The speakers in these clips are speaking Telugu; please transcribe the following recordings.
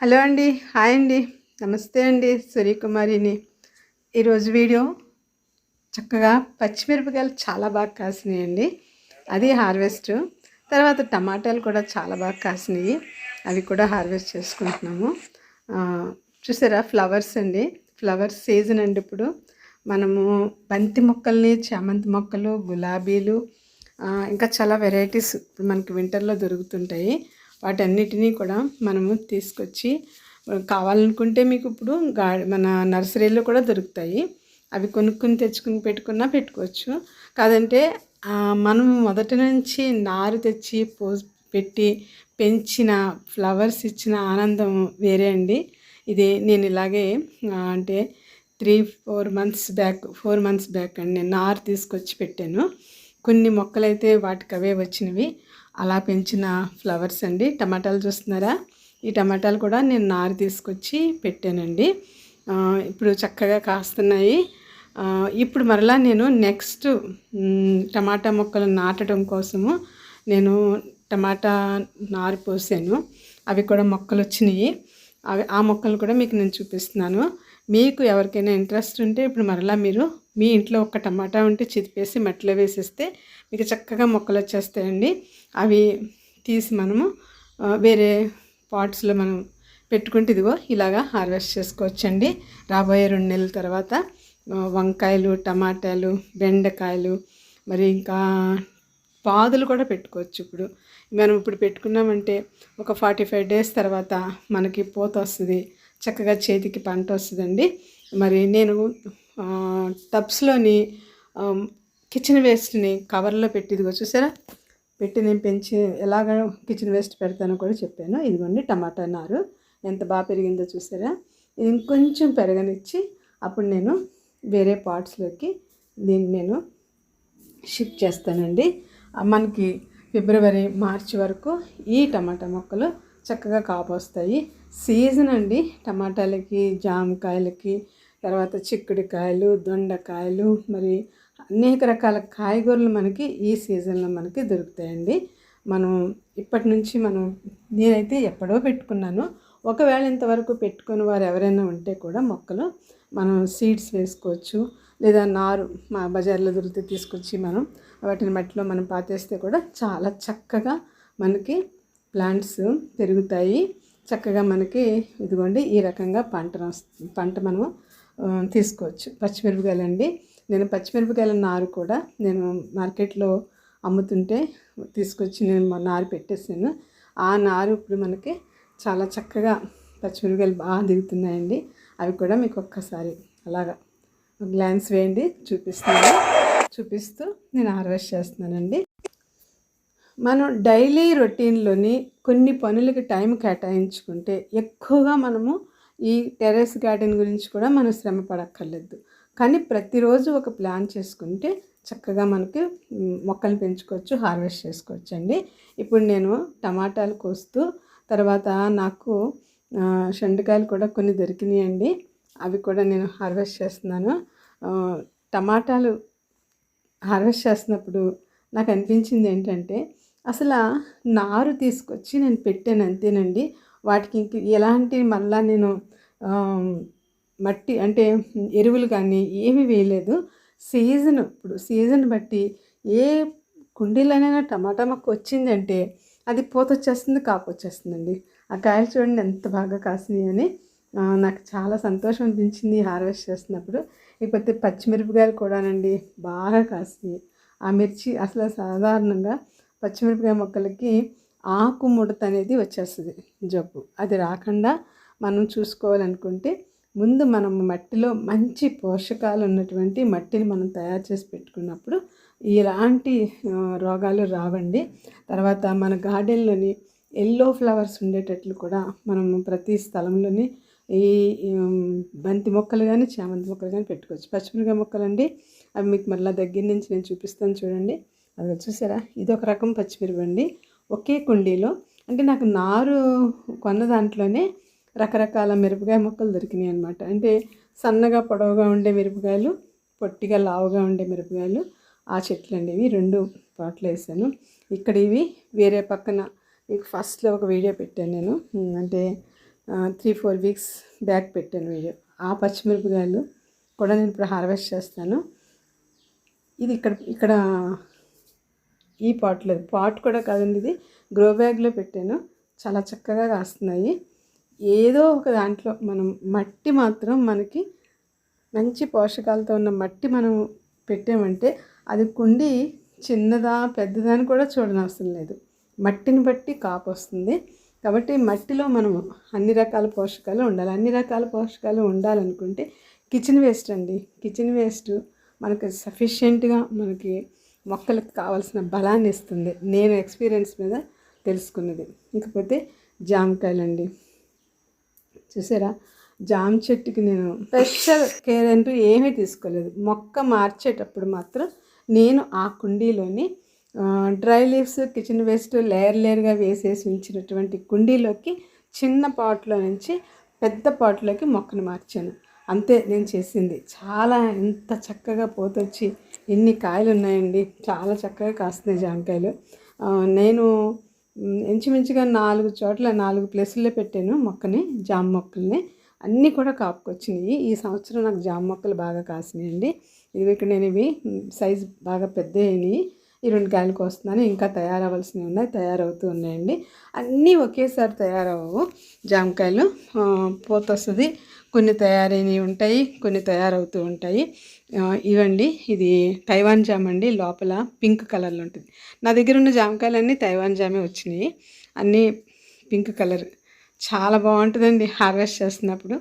హలో అండి హాయ్ అండి. నమస్తే అండి సూర్యకుమారిని ఈరోజు వీడియో చక్కగా పచ్చిమిరపకాయలు చాలా బాగా కాసినాయండి. అది హార్వెస్ట్. తర్వాత టమాటాలు కూడా చాలా బాగా కాసినాయి. అవి కూడా హార్వెస్ట్ చేసుకుంటున్నాము. చూసారా ఫ్లవర్స్ అండి. ఫ్లవర్స్ సీజన్ అండి ఇప్పుడు. మనము బంతి మొక్కల్ని చామంతి మొక్కలు గులాబీలు ఇంకా చాలా వెరైటీస్ మనకి వింటర్లో దొరుకుతుంటాయి. వాటన్నిటినీ కూడా మనము తీసుకొచ్చి కావాలనుకుంటే మీకు ఇప్పుడు గా మన నర్సరీలో కూడా దొరుకుతాయి. అవి కొనుక్కుని తెచ్చుకుని పెట్టుకున్నా పెట్టుకోవచ్చు. కాదంటే మనం మొదటి నుంచి నారు తెచ్చి పోసి పెట్టి పెంచిన ఫ్లవర్స్ ఇచ్చిన ఆనందం వేరే అండి. ఇది నేను ఇలాగే అంటే three four months back four months back అండి నేను నారు తీసుకొచ్చి పెట్టాను. కొన్ని మొక్కలైతే వాటికి అవే వచ్చినవి. అలా పెంచిన ఫ్లవర్స్ అండి. టమాటాలు చూస్తున్నారా? ఈ టమాటాలు కూడా నేను నారు తీసుకొచ్చి పెట్టానండి. ఇప్పుడు చక్కగా కాస్తున్నాయి. ఇప్పుడు మరలా నేను నెక్స్ట్ టమాటా మొక్కలు నాటడం కోసము నేను టమాటా నారు పోసాను. అవి కూడా మొక్కలు వచ్చినాయి. అవి ఆ మొక్కలు కూడా మీకు నేను చూపిస్తున్నాను. మీకు ఎవరికైనా ఇంట్రెస్ట్ ఉంటే ఇప్పుడు మరలా మీరు మీ ఇంట్లో ఒక టమాటా ఉంటే చితిపేసి మట్టిలో వేసేస్తే మీకు చక్కగా మొక్కలు వచ్చేస్తాయండి. అవి తీసి మనము వేరే పాట్స్లో మనం పెట్టుకుంటే ఇదిగో ఇలాగా హార్వెస్ట్ చేసుకోవచ్చండి. రాబోయే రెండు నెలల తర్వాత వంకాయలు టమాటాలు బెండకాయలు మరి ఇంకా పాదులు కూడా పెట్టుకోవచ్చు ఇప్పుడు. మనం ఇప్పుడు పెట్టుకున్నామంటే ఒక ఫార్టీ ఫైవ్ డేస్ తర్వాత మనకి పూత వస్తుంది చక్కగా చేతికి పంట వస్తుందండి మరి నేను టబ్స్లోని కిచెన్ వేస్ట్ని కవర్లో పెట్టి ఇదిగో చూసారా? పెట్టి నేను పెంచి ఎలాగ కిచెన్ వేస్ట్ పెడతానో కూడా చెప్పాను. ఇదిగోండి టమాటా నారు ఎంత బాగా పెరిగిందో చూసారా? ఇది ఇంకొంచెం పెరగనిచ్చి అప్పుడు నేను వేరే పార్ట్స్లోకి దీన్ని నేను షిఫ్ట్ చేస్తానండి. మనకి ఫిబ్రవరి మార్చి వరకు ఈ టమాటా మొక్కలు చక్కగా కాపు వస్తాయి సీజన్ అండి టమాటాలకి జామకాయలకి తర్వాత చిక్కుడుకాయలు దొండకాయలు మరి అనేక రకాల కాయగూరలు మనకి ఈ సీజన్లో మనకి దొరుకుతాయండి. మనం ఇప్పటి నుంచి మనం నేనైతే ఎప్పుడో పెట్టుకున్నాను. ఒకవేళ ఇంతవరకు పెట్టుకుని వారు ఎవరైనా ఉంటే కూడా మొక్కలు మనం సీడ్స్ వేసుకోవచ్చు. లేదా నారు మా బజార్లో దొరికితే తీసుకొచ్చి మనం వాటిని మట్టిలో మనం పాతేస్తే కూడా చాలా చక్కగా మనకి ప్లాంట్స్ పెరుగుతాయి. చక్కగా మనకి ఇదిగోండి ఈ రకంగా పంట పంట మనము తీసుకోవచ్చు. పచ్చిమిరపకాయలు అండి నేను పచ్చిమిరపకాయల నారు కూడా నేను మార్కెట్లో అమ్ముతుంటే తీసుకొచ్చి నేను నారు పెట్టేసాను ఆ నారు ఇప్పుడు మనకి చాలా చక్కగా పచ్చిమిరపకాయలు బాగా దిగుతున్నాయండి. అవి కూడా మీకు ఒక్కసారి అలాగా గ్లాన్స్ వేయండి చూపిస్తాను. చూపిస్తూ నేను హార్వెస్ట్ చేస్తున్నానండి. మనం డైలీ రొటీన్లోని కొన్ని పనులకి టైం కేటాయించుకుంటే ఎక్కువగా మనము ఈ టెర్రస్ గార్డెన్ గురించి కూడా మనం శ్రమ పడక్కర్లేదు. కానీ ప్రతిరోజు ఒక ప్లాన్ చేసుకుంటే చక్కగా మనకి మొక్కలు పెంచుకోవచ్చు హార్వెస్ట్ చేసుకోవచ్చు అండి. ఇప్పుడు నేను టమాటాలు కోస్తూ తర్వాత నాకు షండకాయలు కూడా కొన్ని దొరికినాయండి అవి కూడా నేను హార్వెస్ట్ చేస్తున్నాను. టమాటాలు హార్వెస్ట్ చేస్తున్నప్పుడు నాకు అనిపించింది ఏంటంటే అసలు నారు తీసుకొచ్చి నేను పెట్టాను అంతేనండి. వాటికి ఇంక ఎలాంటి మళ్ళా నేను మట్టి అంటే ఎరువులు కానీ ఏమీ వేయలేదు. సీజన్ ఇప్పుడు సీజన్ బట్టి ఏ కుండీలోనైనా టమాటా మొక్క వచ్చిందంటే అది పూత వచ్చేస్తుంది కాపు వచ్చేస్తుందండి ఆ కాయలు చూడండి ఎంత బాగా కాసినాయని అని. నాకు చాలా సంతోషం అనిపించింది హార్వెస్ట్ చేస్తున్నప్పుడు. ఇకపోతే పచ్చిమిరపకాయలు కూడానండి బాగా కాసినాయి. ఆ మిర్చి అసలు సాధారణంగా పచ్చిమిరపకాయ మొక్కలకి ఆకు ముడత అనేది వచ్చేస్తుంది జబ్బు. అది రాకుండా మనం చూసుకోవాలనుకుంటే ముందు మనం మట్టిలో మంచి పోషకాలు ఉన్నటువంటి మట్టిని మనం తయారు చేసి పెట్టుకున్నప్పుడు ఇలాంటి రోగాలు రావండి. తర్వాత మన గార్డెన్లోని ఎల్లో ఫ్లవర్స్ ఉండేటట్లు కూడా మనం ప్రతి స్థలంలోని ఈ బంతి మొక్కలు కానీ చామంతి మొక్కలు కానీ పెట్టుకోవచ్చు. పచ్చిమిరకాయ మొక్కలు అండి అవి మీకు మళ్ళీ దగ్గర నుంచి నేను చూపిస్తాను చూడండి. అది చూసారా? ఇది ఒక రకం పచ్చిమిరపండి. ఒకే కుండీలో అంటే నాకు నారు కొన్న దాంట్లోనే రకరకాల మిరపకాయ మొక్కలు దొరికినాయి అనమాట అంటే సన్నగా పొడవుగా ఉండే మిరపకాయలు పొట్టిగా లావుగా ఉండే మిరపకాయలు ఆ చెట్లు అండి ఇవి రెండు పాటలు వేసాను. ఇక్కడ ఇవి వేరే పక్కన మీకు ఫస్ట్లో ఒక వీడియో పెట్టాను నేను. అంటే త్రీ ఫోర్ వీక్స్ బ్యాక్ పెట్టాను వీడియో. ఆ పచ్చిమిరపకాయలు కూడా నేను ఇప్పుడు హార్వెస్ట్ చేస్తాను. ఇది ఇక్కడ ఇక్కడ ఈ పాట్లో పాట్ కూడా కాదండి ఇది. గ్రో బ్యాగ్లో పెట్టాను. చాలా చక్కగా కాస్తున్నాయి ఏదో ఒక దాంట్లో మనం మట్టి మాత్రం మనకి మంచి పోషకాలతో ఉన్న మట్టి మనం పెట్టామంటే అది కుండి చిన్నదా పెద్దదా అని కూడా చూడనవసరం లేదు. మట్టిని బట్టి కాపు వస్తుంది. కాబట్టి మట్టిలో మనము అన్ని రకాల పోషకాలు ఉండాలి. అన్ని రకాల పోషకాలు ఉండాలనుకుంటే కిచెన్ వేస్ట్ అండి. కిచెన్ వేస్ట్ మనకు సఫిషియెంట్గా మనకి మొక్కలకు కావాల్సిన బలాన్ని ఇస్తుంది. నేను ఎక్స్పీరియన్స్ మీద తెలుసుకున్నది. ఇకపోతే జామకాయలండి. చూసారా? జామ చెట్టుకి నేను స్పెషల్ కేర్ అంటూ ఏమీ తీసుకోలేదు. మొక్క మార్చేటప్పుడు మాత్రం నేను ఆ కుండీలోని dry leaves kitchen waste layer లేయర్గా వేసేసి ఉంచినటువంటి కుండీలోకి చిన్న పాట్లో నుంచి పెద్ద పాట్లోకి మొక్కను మార్చాను. అంతే నేను చేసింది. చాలా ఎంత చక్కగా పోతొచ్చి ఎన్ని కాయలు ఉన్నాయండి చాలా చక్కగా కాస్తున్నాయి జామకాయలు. నేను ఇంచుమించుగా నాలుగు చోట్ల నాలుగు ప్లేసుల్లో పెట్టాను మొక్కని జామ మొక్కల్ని. అన్నీ కూడా కాపుకొచ్చినాయి. ఈ సంవత్సరం నాకు జామ మొక్కలు బాగా కాసినాయండి. ఇవి ఇక్కడ నేను ఇవి సైజు బాగా పెద్ద అయినాయి ఈ రెండు కాయలు కోస్తున్నాను. ఇంకా తయారవలసినవి ఉన్నాయి. తయారవుతూ ఉన్నాయండి. అన్నీ ఒకేసారి తయారవవు జామకాయలు ఆ, పూత వస్తుంది కొన్ని తయారైనవి ఉంటాయి కొన్ని తయారవుతూ ఉంటాయి. ఇవండి. ఇది తైవాన్ జామ్ అండి. లోపల పింక్ కలర్లో ఉంటుంది. నా దగ్గర ఉన్న జామకాయలన్నీ తైవాన్ జామే వచ్చినాయి. అన్నీ పింక్ కలర్. చాలా బాగుంటుందండి హార్వెస్ట్ చేస్తున్నప్పుడు.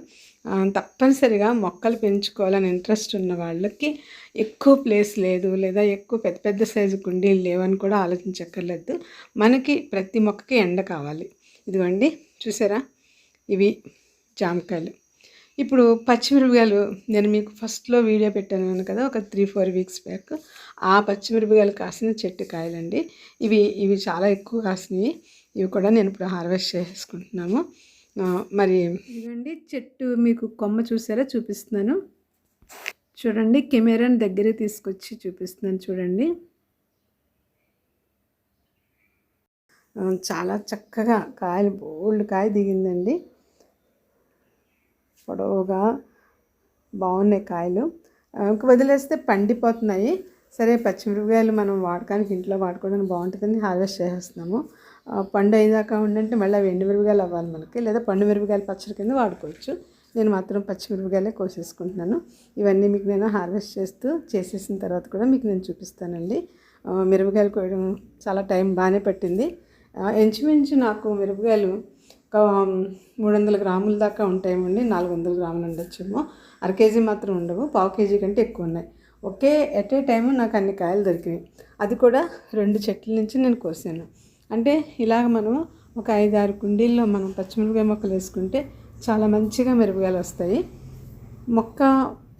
తప్పనిసరిగా మొక్కలు పెంచుకోవాలని ఇంట్రెస్ట్ ఉన్న వాళ్ళకి ఎక్కువ ప్లేస్ లేదు లేదా ఎక్కువ పెద్ద పెద్ద సైజు కుండీలు లేవని కూడా ఆలోచించక్కర్లేదు. మనకి ప్రతి మొక్కకి ఎండ కావాలి. ఇదిగోండి. చూసారా? ఇవి జామకాయలు. ఇప్పుడు పచ్చిమిరపకాయలు నేను మీకు ఫస్ట్లో వీడియో పెట్టాను కదా ఒక త్రీ ఫోర్ వీక్స్ బ్యాక్ ఆ పచ్చిమిరపకాయలు కాసిన చెట్టు కాయలండి. ఇవి ఇవి చాలా ఎక్కువ కాసినాయి ఇవి కూడా నేను ఇప్పుడు హార్వెస్ట్ చేసుకుంటున్నాము. మరి ఇదండి చెట్టు మీకు కొమ్మ చూసారా? చూపిస్తున్నాను. చూడండి కెమెరాని దగ్గర తీసుకొచ్చి చూపిస్తున్నాను చూడండి. చాలా చక్కగా కాయలు బోల్డ్ కాయ దిగిందండి. పొడవుగా బాగున్నాయి కాయలు. వదిలేస్తే పండిపోతున్నాయి. సరే పచ్చిమిరపకాయలు మనం వాడకానికి ఇంట్లో వాడుకోవడానికి బాగుంటుందని హార్వెస్ట్ చేసేస్తున్నాము. పండు అయ్యేదాకా ఉండంటే మళ్ళీ అవి మిరపకాయలు అవ్వాలి మనకి లేదా పండు మిరపకాయలు పచ్చడి కింద వాడుకోవచ్చు. నేను మాత్రం పచ్చిమిరపకాయలే కోసేసుకుంటున్నాను. ఇవన్నీ మీకు నేను హార్వెస్ట్ చేస్తూ చేసేసిన తర్వాత కూడా మీకు నేను చూపిస్తానండి. మిరపకాయలు కోయడం చాలా టైం బాగానే పట్టింది. ఎంచుమించు ఇంచుమించు నాకు మిరపకాయలు ఒక మూడు వందల గ్రాముల దాకా ఉంటాయేమండి నాలుగు వందల గ్రాములు ఉండొచ్చేమో. అర కేజీ మాత్రం ఉండవు పావు కేజీ కంటే ఎక్కువ ఉన్నాయి ఒకే ఎట్ ఏ టైం నాకు అన్ని కాయలు దొరికినాయి. అది కూడా రెండు చెట్ల నుంచి నేను కోసాను. అంటే ఇలాగ మనం ఒక ఐదు ఆరు కుండీల్లో మనం పచ్చిమిరపకాయ మొక్కలు వేసుకుంటే చాలా మంచిగా మిరపకాయలు వస్తాయి. మొక్క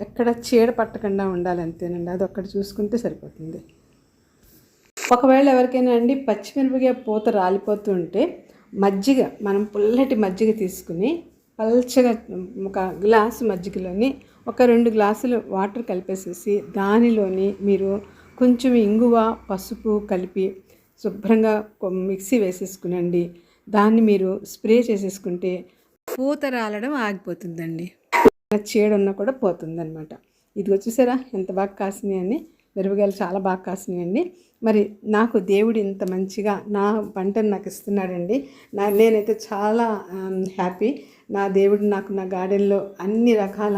ఎక్కడ చీడ పట్టకుండా ఉండాలి అంతేనండి అది ఒక్కటి చూసుకుంటే సరిపోతుంది. ఒకవేళ ఎవరికైనా అండి పచ్చిమిరపకాయ పూత రాలిపోతూ ఉంటే మజ్జిగ మనం పుల్లటి మజ్జిగ తీసుకుని పల్చగా ఒక గ్లాసు మజ్జిగలోని ఒక రెండు గ్లాసులు వాటర్ కలిపేసేసి దానిలోని మీరు కొంచెం ఇంగువ పసుపు కలిపి శుభ్రంగా కొ- మిక్సీ వేసేసుకునండి. దాన్ని మీరు స్ప్రే చేసేసుకుంటే పూత రాలడం ఆగిపోతుందండి. చీడ ఉన్నా కూడా పోతుందన్నమాట. ఇది వచ్చేసారా ఎంత బాగా కాసినాయి అని మిరపకాయలు చాలా బాగా కాసినాయండి. మరి నాకు దేవుడు ఇంత మంచిగా నా పంటను నాకు ఇస్తున్నాడండి. నా నేనైతే చాలా హ్యాపీ. నా దేవుడు నాకు నా గార్డెన్లో అన్ని రకాల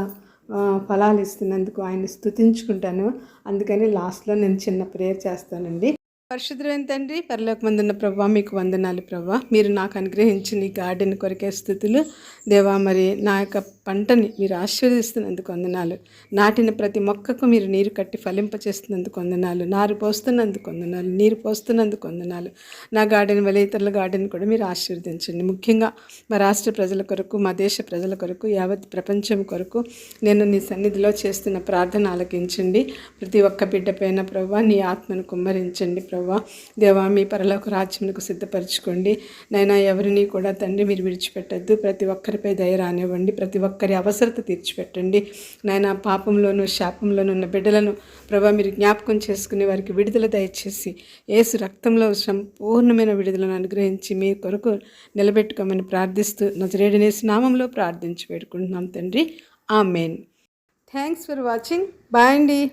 ఫలాలు ఇస్తున్నందుకు ఆయన స్తుతించుకుంటాను. అందుకని లాస్ట్లో నేను చిన్న ప్రేయర్ చేస్తానండి. పరిశుద్ధమైన తండ్రి పరలోకమందున్న ప్రభా మీకు వందనాలు ప్రభా. మీరు నాకు అనుగ్రహించిన ఈ గార్డెన్ కొరికే స్థితులు. దేవా మరి నా యొక్క పంటని మీరు ఆశీర్వదిస్తున్నందుకు వందనాలు. నాటిన ప్రతి మొక్కకు మీరు నీరు కట్టి ఫలింపచేస్తున్నందుకు వందనాలు. నారు పోస్తున్నందుకు వందనాలు. నీరు పోస్తున్నందుకు వందనాలు. నా గార్డెన్ వల్ల ఇతరుల గార్డెన్ కూడా మీరు ఆశీర్వదించండి. ముఖ్యంగా మా రాష్ట్ర ప్రజల కొరకు మా దేశ ప్రజల కొరకు యావత్ ప్రపంచం కొరకు నేను నీ సన్నిధిలో చేస్తున్న ప్రార్థన ఆలకించండి. ప్రతి ఒక్క బిడ్డ పైన ప్రభా నీ ఆత్మను కుమ్మరించండి ప్రభు. ప్రభా దేవా మీ పరలోక రాజ్యములకు సిద్ధపరచుకోండి. నైనా ఎవరిని కూడా తండ్రి మీరు విడిచిపెట్టద్దు. ప్రతి ఒక్కరిపై దయ రానివ్వండి. ప్రతి ఒక్కరి అవసరత తీర్చిపెట్టండి. నాయన పాపంలోను శాపంలోనూ ఉన్న బిడ్డలను ప్రభా మీరు జ్ఞాపకం చేసుకునే వారికి విడుదల దయచేసి ఏసు రక్తంలో సంపూర్ణమైన విడుదలను అనుగ్రహించి మీ కొరకు నిలబెట్టుకోమని ప్రార్థిస్తూ నజరేడినేసి నామంలో ప్రార్థించి పెట్టుకుంటున్నాం తండ్రి. Amen. Thanks for watching bye అండి.